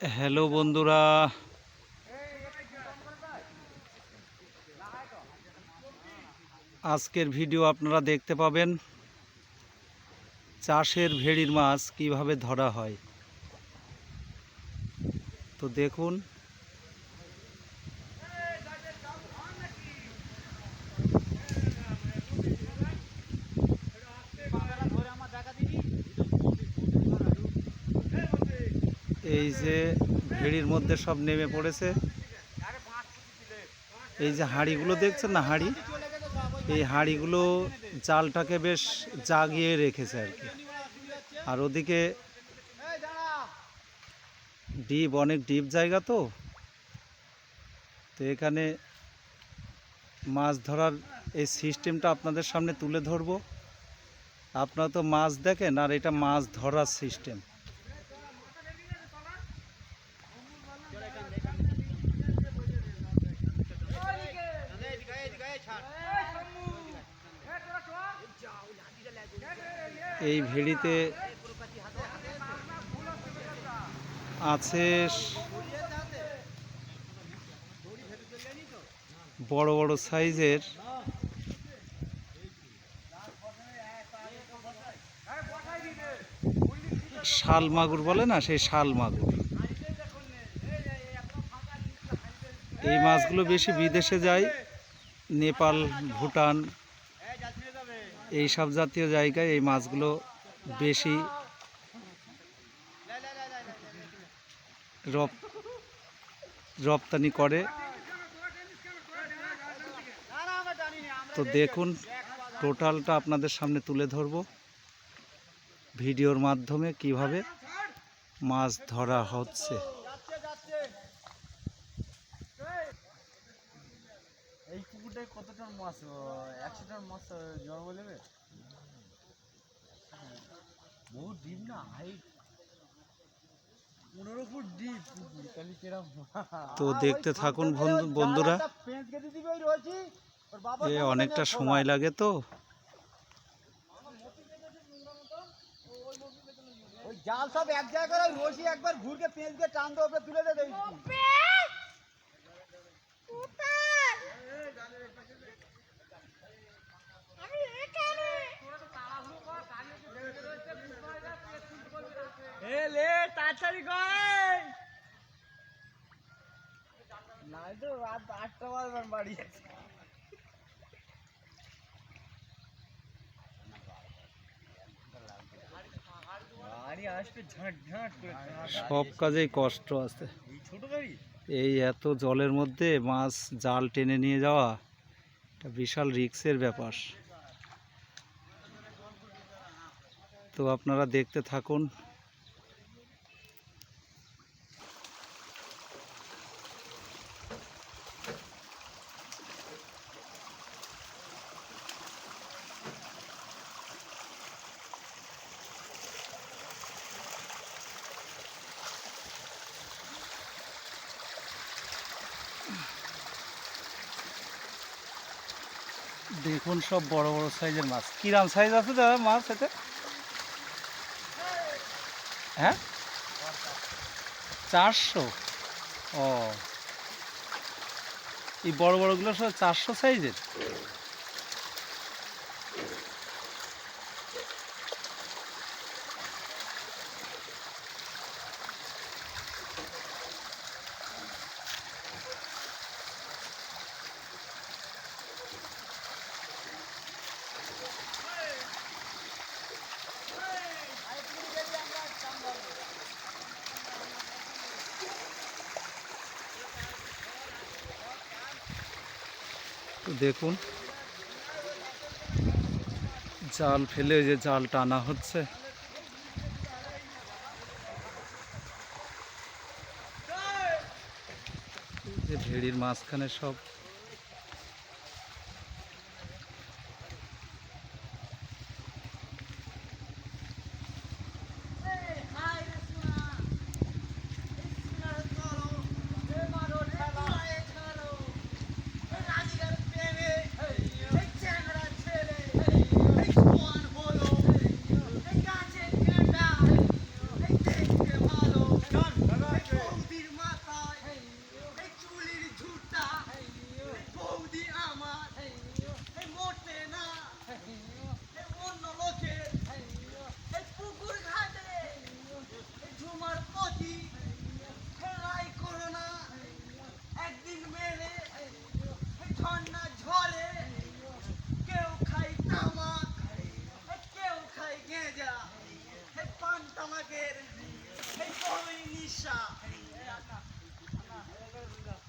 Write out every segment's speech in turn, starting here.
Hello বন্ধুরা। আজকের video আপনারা দেখতে পাবেন চাষের ভেড়ির মাছ কীভাবে ধরা হয়। তো দেখুন এই যে ভেড়ির মধ্যে সব নেমে পড়েছে। এই যে হাঁড়িগুলো দেখছেন না হাঁড়ি? এই হাঁড়িগুলো জালটাকে বেশ জাগিয়ে রেখেছে আর কি। আর ওদিকে ডিপ, অনেক ডিপ জায়গা তো। তো এখানে মাছ ধরার এই সিস্টেমটা আপনাদের সামনে তুলে ধরবো। আপনারা তো মাছ দেখেন আর এটা মাছ ধরার সিস্টেম। এই ভেড়িতে আছে বড় বড় সাইজের শাল মাগুর বলে না, সেই শাল মাগুর। এই মাছগুলো বেশি বিদেশে যায়। নেপাল, ভুটান, এই সব জাতীয় জায়গায় এই মাছগুলো বেশি রপ, রপ্তানি করে। তো দেখুন, টোটালটা আপনাদের সামনে তুলে ধরব ভিডিওর মাধ্যমে কীভাবে মাছ ধরা হচ্ছে। এই কত টন মাছ একশো টন মাছ জন্ম নেবে বহু ডিপ না হাইট পনেরো ফুট ডিপ পুকুর তাহলে কিরম? তো দেখতে থাকুন বন্ধুরা। দিবে এ অনেকটা সময় লাগে তো। জাল সব এক জায়গায় ওই রশি একবার ঘুরকে পেঁচ দিয়ে টান দিয়ে ওপরে তুলে দেবে এ লে তাড়াতাড়ি কর। নাই তো রাত আটটা বাজবার বাড়ি সব কাজেই কষ্ট আছে। এই এই এত জলের মধ্যে মাছ জাল টেনে নিয়ে যাওয়া এটা বিশাল রিক্সের ব্যাপার। তো আপনারা দেখতে থাকুন দেখুন সব বড় বড় সাইজের মাছ। কিরাম সাইজ আছে দাদা মাছ এতে? হ্যাঁ? চারশো? ও। এই বড় বড়গুলো সব চারশো সাইজের? তো দেখুন। জাল ফেলে যে জাল টানা হচ্ছে। যে ভেড়ির মাঝখানে সব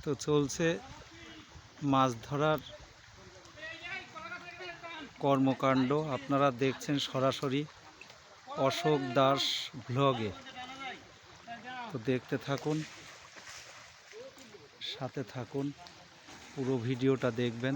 তো চলছে মাছ ধরার কর্মকাণ্ড। আপনারা দেখছেন সরাসরি অশোক দাস ব্লগে। তো দেখতে থাকুন, সাথে থাকুন, পুরো ভিডিওটা দেখবেন।